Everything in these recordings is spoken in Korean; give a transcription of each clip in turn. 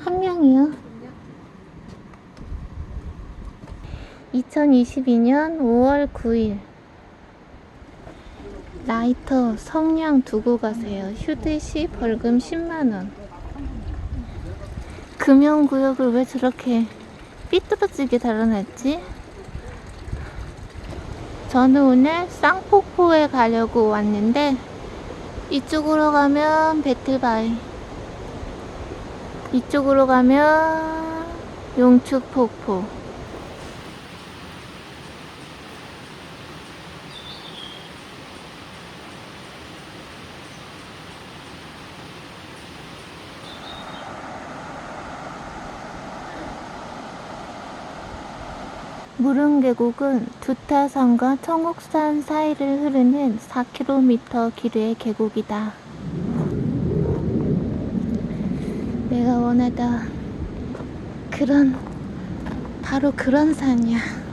한 명이요. 2022년 5월 9일. 라이터 성냥 두고 가세요. 휴대시 벌금 10만원. 금연구역을 왜 저렇게 삐뚤어지게 달아놨지? 저는 오늘 쌍폭포에 가려고 왔는데 이쪽으로 가면 배틀바위 이쪽으로 가면 용축폭포 무릉 계곡은 두타산과 청옥산 사이를 흐르는 4km 길이의 계곡이다. 내가 원하던 그런 바로 그런 산이야.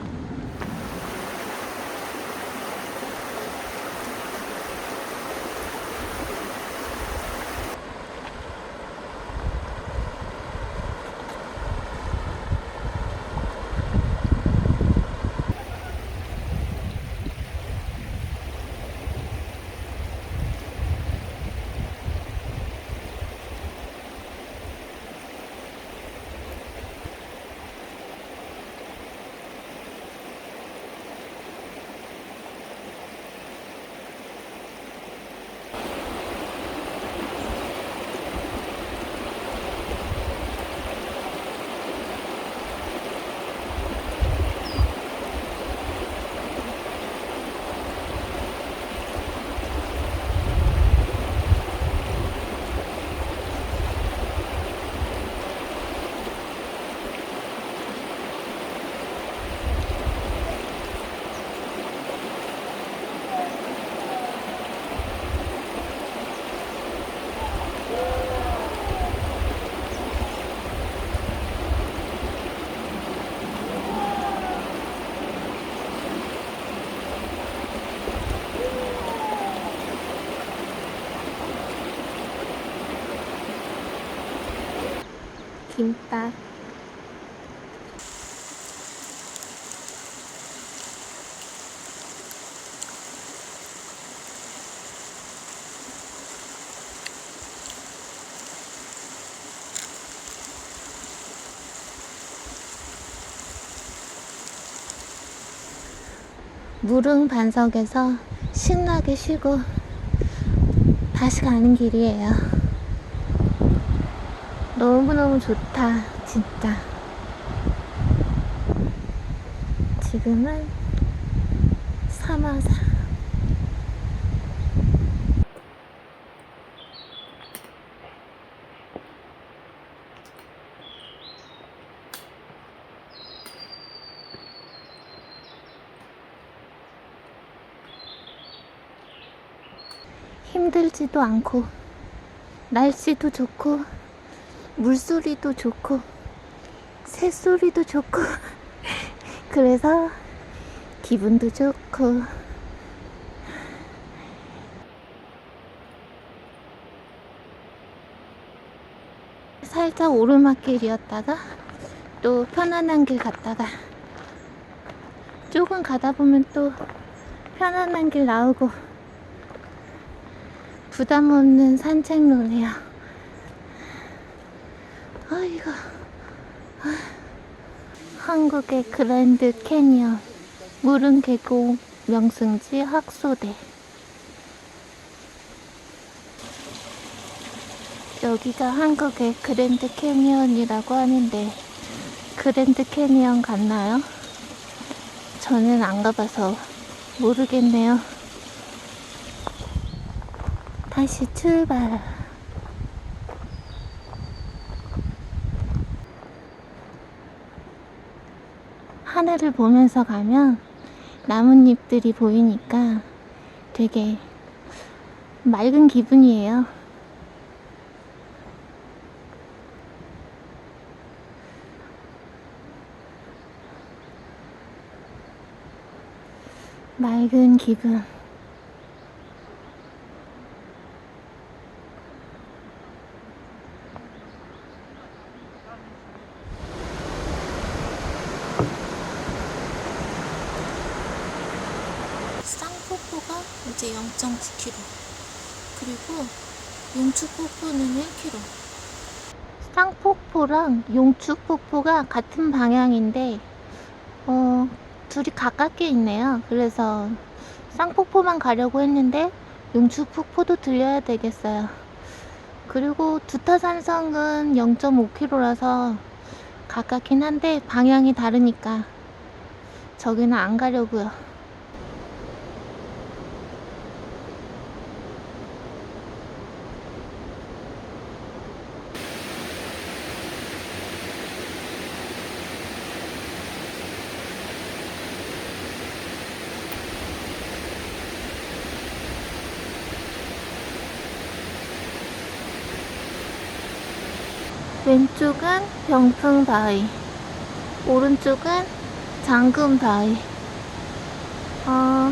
김밥. 무릉 반석에서 신나게 쉬고 다시 가는 길이에요. 너무너무 좋다, 진짜. 지금은 사마사. 힘들지도 않고, 날씨도 좋고, 물소리도 좋고 새소리도 좋고 그래서 기분도 좋고 살짝 오르막길이었다가 또 편안한 길 갔다가 조금 가다 보면 또 편안한 길 나오고 부담 없는 산책로네요. 아이고. 아. 한국의 그랜드 캐니언. 무릉 계곡 명승지 학소대. 여기가 한국의 그랜드 캐니언이라고 하는데, 그랜드 캐니언 갔나요? 저는 안 가봐서 모르겠네요. 다시 출발. 하늘을 보면서 가면 나뭇잎들이 보이니까 되게 맑은 기분이에요. 맑은 기분. 이제 0.9km. 그리고 용추폭포는 1km. 쌍폭포랑 용추폭포가 같은 방향인데, 어, 둘이 가깝게 있네요. 그래서 쌍폭포만 가려고 했는데, 용추폭포도 들려야 되겠어요. 그리고 두타산성은 0.5km라서 가깝긴 한데, 방향이 다르니까 저기는 안 가려고요. 왼쪽은 병풍 바위, 오른쪽은 장금 바위. 어,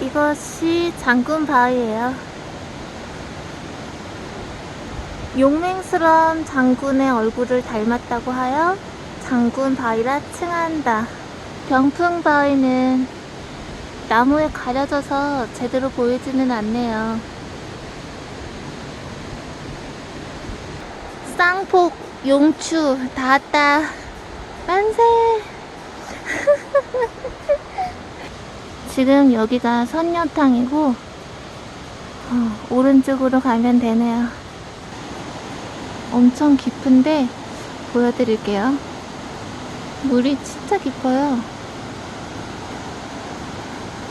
이것이 장군바위예요. 용맹스러운 장군의 얼굴을 닮았다고 하여 장군 바위라 칭한다. 병풍 바위는 나무에 가려져서 제대로 보이지는 않네요. 쌍폭, 용추 다 왔다. 만세! 지금 여기가 선녀탕이고 어, 오른쪽으로 가면 되네요. 엄청 깊은데 보여드릴게요. 물이 진짜 깊어요.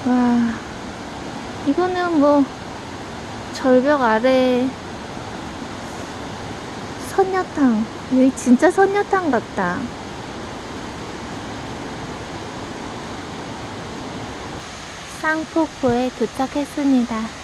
와, 이거는 뭐 절벽 아래 선녀탕. 여기 진짜 선녀탕 같다. 쌍폭포에 도착했습니다.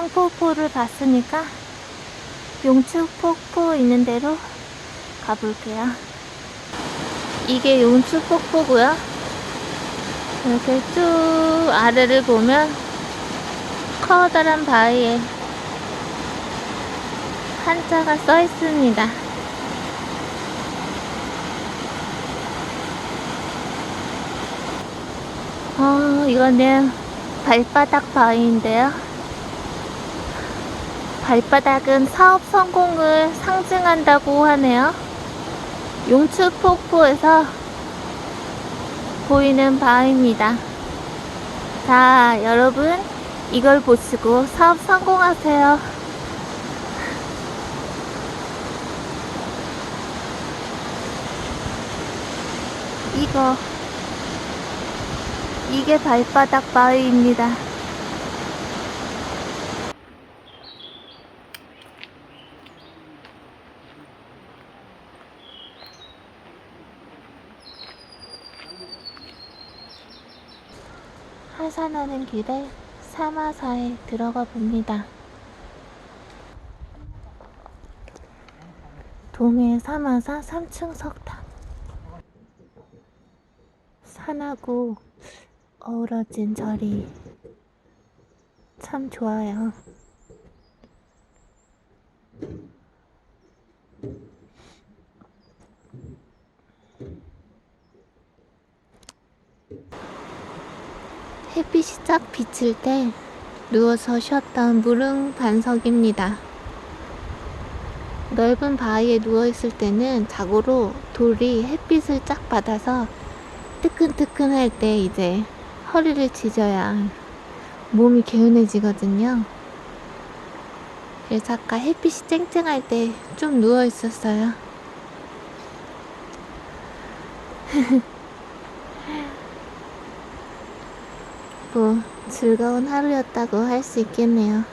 쌍폭포를 봤으니까 용축폭포 있는 대로 가볼게요. 이게 용축폭포고요. 이렇게 쭉 아래를 보면 커다란 바위에 한자가 써 있습니다. 어, 이거는 발바닥 바위인데요. 발바닥은 사업 성공을 상징한다고 하네요. 용추폭포에서 보이는 바위입니다. 자, 여러분, 이걸 보시고 사업 성공하세요. 이거, 이게 발바닥 바위입니다. 하산하는 길에 사마사에 들어가 봅니다. 동해 사마사 3층 석탑. 산하고 어우러진 절이 참 좋아요. 햇빛이 쫙 비칠 때 누워서 쉬었던 무릉 반석입니다. 넓은 바위에 누워있을 때는 자고로 돌이 햇빛을 쫙 받아서 뜨끈뜨끈할 때 이제 허리를 지져야 몸이 개운해지거든요. 그래서 아까 햇빛이 쨍쨍할 때 좀 누워 있었어요. 뭐, 즐거운 하루였다고 할 수 있겠네요.